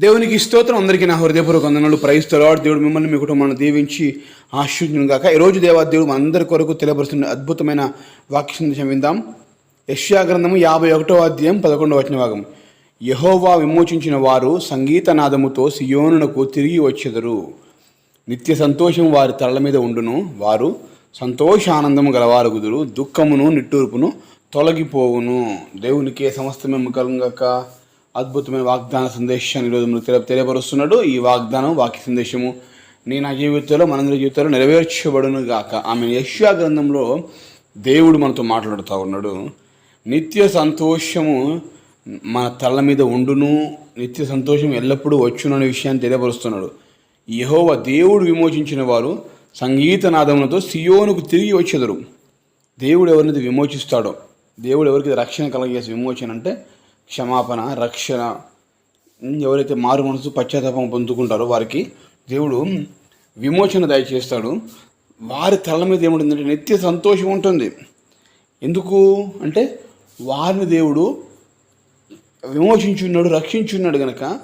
దేవునికి స్తోత్రం. అందరికీ నా హృదయపూర్వక వందనాలు. ప్రయిస్తలాడు దేవుడు మిమ్మల్ని మీ కుటుంబాన్ని దీవించి ఆశ్చర్యం కాక ఈరోజు దేవా దేవుడు అందరి కొరకు తెలియపరుస్తున్న అద్భుతమైన వాక్య సందేశం విందాం. యష్యా గ్రంథము యాభై ఒకటో అధ్యాయం పదకొండవ వచన భాగం. యహోవా విమోచించిన వారు సంగీత నాదముతో సియోనునకు తిరిగి వచ్చెదరు. నిత్య సంతోషం వారి తలల మీద ఉండును. వారు సంతోషానందము గలవారుగుదురు. దుఃఖమును నిట్టూర్పును తొలగిపోవును. దేవునికే సమస్తమే కలుగాక అద్భుతమైన వాగ్దాన సందేశాన్ని ఈరోజు మనకు తెలియ తెలియపరుస్తున్నాడు. ఈ వాగ్దానం వాక్య సందేశము నీ నా జీవితంలో మనందరి జీవితంలో నెరవేర్చబడును గాక. ఆమె యశ్యా గ్రంథంలో దేవుడు మనతో మాట్లాడుతూ ఉన్నాడు. నిత్య సంతోషము మన తల మీద ఉండును నిత్య సంతోషం ఎల్లప్పుడూ వచ్చును అనే విషయాన్ని తెలియపరుస్తున్నాడు. యహోవ దేవుడు విమోచించిన వారు సంగీత నాదములతో సియోనుకు తిరిగి వచ్చేదరు. దేవుడు ఎవరినైతే విమోచిస్తాడో దేవుడు ఎవరికి రక్షణ కలగజేసే విమోచన అంటే క్షమాపణ రక్షణ ఎవరైతే మారు మనసు పశ్చాత్తాపం పొందుకుంటారో వారికి దేవుడు విమోచన దయచేస్తాడు. వారి తల మీద ఏముంటుందంటే నిత్య సంతోషం ఉంటుంది. ఎందుకు అంటే వారిని దేవుడు విమోచించున్నాడు రక్షించున్నాడు గనక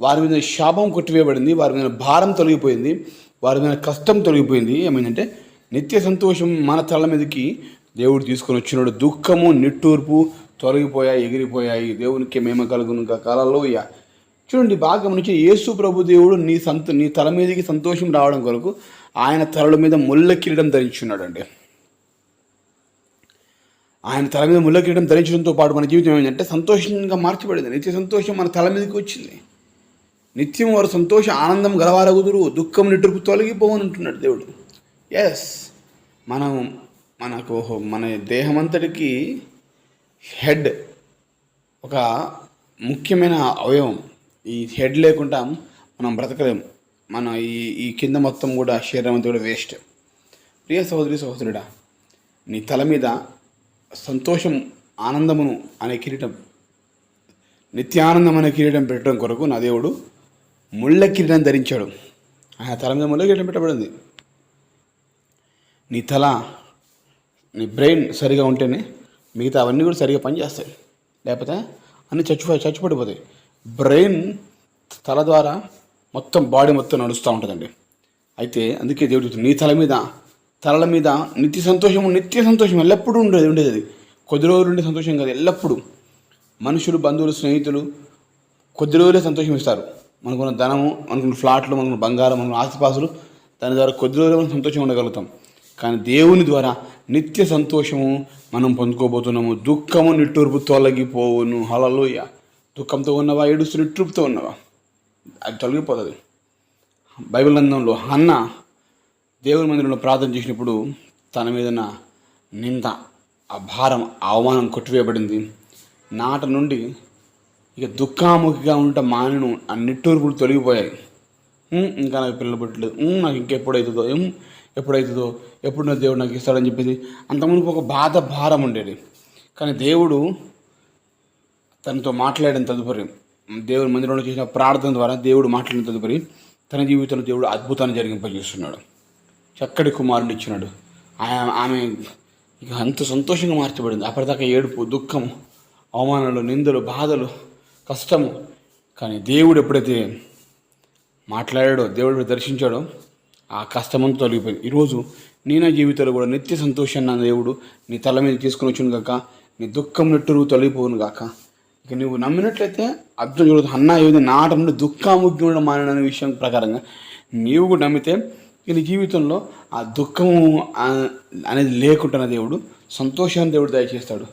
వారి మీద శాపం కొట్టివేయబడింది వారి మీద భారం తొలగిపోయింది వారి మీద కష్టం తొలగిపోయింది. ఏమైందంటే నిత్య సంతోషం మన తల మీదకి దేవుడు తీసుకొని వచ్చినాడు. దుఃఖము నిట్టూర్పు తొలగిపోయాయి ఎగిరిపోయాయి దేవునికి మేము కలుగును కాలంలో చూడండి బాగా గమనించి యేసు ప్రభు దేవుడు నీ సంత నీ తల మీదకి సంతోషం రావడం కొరకు ఆయన తలల మీద ముళ్ళ కిరీటం ధరించున్నాడండి. ఆయన తల మీద ముళ్ళ కిరీటం ధరించడంతో పాటు మన జీవితం ఏంటంటే సంతోషంగా మార్చబడింది. నిత్య సంతోషం మన తల మీదకి వచ్చింది. నిత్యం వారు సంతోష ఆనందం గలవారగుదురు దుఃఖం నిట్టుకు తొలగిపోవని అంటున్నాడు దేవుడు. ఎస్ మనం మనకు మన దేహమంతటికి హెడ్. ఒక ముఖ్యమైన అవయవం. ఈ హెడ్ లేకుండా మనం బ్రతకలేము మన ఈ ఈ కింద మొత్తం కూడా శరీరం అంతా కూడా వేస్ట్. ప్రియ సహోదరి సహోదరుడా నీ తల మీద సంతోషం ఆనందమును అనే కిరీటం నిత్యానందం అనే కిరీటం పెట్టడం కొరకు నా దేవుడు ముళ్ళ కిరీటం ధరించాడు. ఆయన తల మీద ముళ్ళ కిరీటం పెట్టబడింది. నీ తల నీ బ్రెయిన్ సరిగా ఉంటేనే మిగతా అవన్నీ కూడా సరిగా పనిచేస్తాయి. లేకపోతే అన్నీ చచ్చిపోయి చచ్చిపడిపోతాయి బ్రెయిన్ తల ద్వారా మొత్తం బాడీ మొత్తం నడుస్తూ ఉంటుందండి. అయితే అందుకే దేవుడు నీ తల మీద తలల మీద నిత్య సంతోషం నిత్య సంతోషం ఎల్లప్పుడూ ఉండేది ఉండేది అది. కొద్ది రోజులు ఉండే సంతోషం కాదు ఎల్లప్పుడూ. మనుషులు బంధువులు స్నేహితులు కొద్ది రోజులే సంతోషం ఇస్తారు. మనకున్న ధనము మనకున్న ఫ్లాట్లు మనకున్న బంగారం మనకున్న ఆస్తిపాసులు దాని ద్వారా కొద్ది రోజులు మనం సంతోషం ఉండగలుగుతాం. కానీ దేవుని ద్వారా నిత్య సంతోషము మనం పొందుకోబోతున్నాము. దుఃఖము నిట్టూర్పు తొలగిపోవును. హలలోయ దుఃఖంతో ఉన్నవా? ఏడుస్తూ నిట్టూర్పుతో ఉన్నవా? అది తొలగిపోతుంది. బైబిల్ గ్రంథంలో అన్న దేవుని మందిరంలో ప్రార్థన చేసినప్పుడు తన మీదన నింద ఆ భారం అవమానం కొట్టివేయబడింది. నాట నుండి ఇక దుఃఖాముఖిగా ఉంట మానను ఆ నిట్టూర్పులు తొలగిపోయాయి. ఇంకా నాకు పిల్లలు పుట్టలేదు. నాకు ఇంకెప్పుడవుతుందో ఏం ఎప్పుడైతుందో ఎప్పుడు నా దేవుడు నాకు ఇస్తాడని చెప్పేసి అంతకుముందు ఒక బాధ భారం ఉండేది. కానీ దేవుడు తనతో మాట్లాడిన తదుపరి దేవుడి మందిరంలో చేసిన ప్రార్థన ద్వారా దేవుడు మాట్లాడిన తదుపరి తన జీవితంలో దేవుడు అద్భుతాన్ని జరిగింపజేస్తున్నాడు. చక్కటి కుమారుని ఇచ్చినాడు. ఆయన ఆమె ఇక అంత సంతోషంగా మార్చబడింది. అప్పటిదాకా ఏడుపు దుఃఖం అవమానాలు నిందలు బాధలు కష్టము. కానీ దేవుడు ఎప్పుడైతే మాట్లాడాడో దేవుడు దర్శించాడో ఆ కష్టమంతా తొలగిపోయింది. ఈరోజు నీ నా జీవితంలో కూడా నిత్య సంతోషాన్ని నా దేవుడు నీ తల మీద తీసుకుని వచ్చును గాక నీ దుఃఖం నెట్టురు తొలగిపోను గాక. ఇక నువ్వు నమ్మినట్లయితే అర్థం చూడదు అన్న ఏది నాట నుండి దుఃఖాముగ్గి ఉండడం విషయం ప్రకారంగా నీవు కూడా నమ్మితే నీ జీవితంలో ఆ దుఃఖము అనేది లేకుండా దేవుడు సంతోషాన్ని దేవుడు దయచేస్తాడు.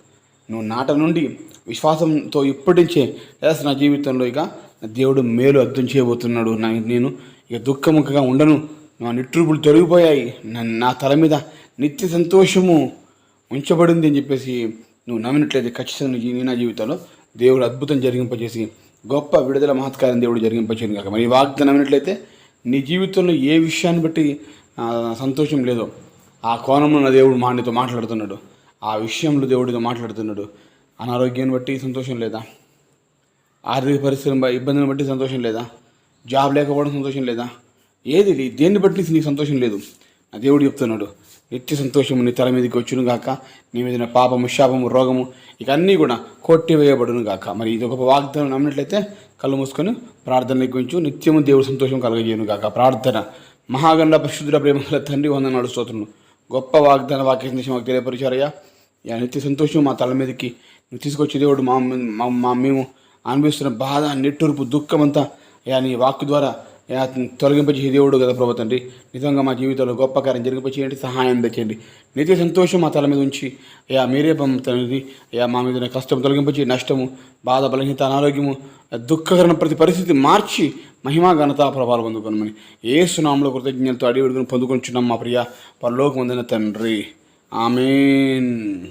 నువ్వు నాట నుండి విశ్వాసంతో ఇప్పటి నుంచే ఎస్ నా జీవితంలో ఇక దేవుడు మేలు అర్థం చేయబోతున్నాడు. నేను ఇక దుఃఖముఖగా ఉండను. నా నిట్టూర్పులు తొలగిపోయాయి. నా- నా తల మీద నిత్య సంతోషము ఉంచబడింది అని చెప్పేసి నువ్వు నమ్మినట్లయితే ఖచ్చితంగా నీ నా జీవితంలో దేవుడు అద్భుతం జరిగింపజేసి గొప్ప విడుదల మహత్కారం దేవుడు జరిగింపచేయను కాక మరి ఈ వాగ్దానం నమ్మినట్లయితే నీ జీవితంలో ఏ విషయాన్ని బట్టి సంతోషం లేదో ఆ కోణంలో నా దేవుడు మా నీతో మాట్లాడుతున్నాడు. ఆ విషయంలో దేవుడితో మాట్లాడుతున్నాడు. అనారోగ్యాన్ని బట్టి సంతోషం లేదా? ఆర్థిక పరిస్థితులను ఇబ్బందిని బట్టి సంతోషం లేదా? జాబ్ లేకపోవడం సంతోషం లేదా? ఏది లే- దేన్ని బట్టి నీకు సంతోషం లేదు? నా దేవుడు చెప్తున్నాడు నిత్య సంతోషము నీ తల మీదకి వచ్చును గాక నీ మీద పాపము శాపము రోగము ఇక అన్నీ కూడా కొట్టివేయబడును గాక. మరి ఇది ఒక వాగ్దానం నమ్మినట్లయితే కళ్ళు మూసుకొని ప్రార్థన గురించి నిత్యము దేవుడు సంతోషం కలగజేయను గాక. ప్రార్థన. మహాగండ పరిశుద్ధుల ప్రేమల తండ్రి వంద నడుస్తోతున్నాను గొప్ప వాగ్దాన వాక్య సందేశం మాకు తెలియపరిచారయ్యా. యా నిత్య సంతోషం మా తల మీదకి నువ్వు తీసుకొచ్చి దేవుడు మా మా మేము అనుభవిస్తున్న బాధ నెట్టూర్పు దుఃఖం అంతా యా నీ వాక్కు ద్వారా యా తొలగింపజేసే దేవుడు కదా ప్రభు తండ్రి. నిజంగా మా జీవితంలో గొప్ప కార్యం జరిగింపచేయండి సహాయం తెచ్చండి నిత్య సంతోషం మా తల మీద ఉంచి అయ్యా మీరే పంపుతుంది అయ్యా యా మా మీద కష్టం తొలగింపచి నష్టము బాధ బలహీనత అనారోగ్యము దుఃఖకరణ ప్రతి పరిస్థితి మార్చి మహిమా ఘనత ప్రభావం పొందుకోనమని ఏ సునామంలో కృతజ్ఞతతో అడిగి పొందుకొని మా ప్రియ పరలోకం పొందిన తండ్రి. ఆమెన్.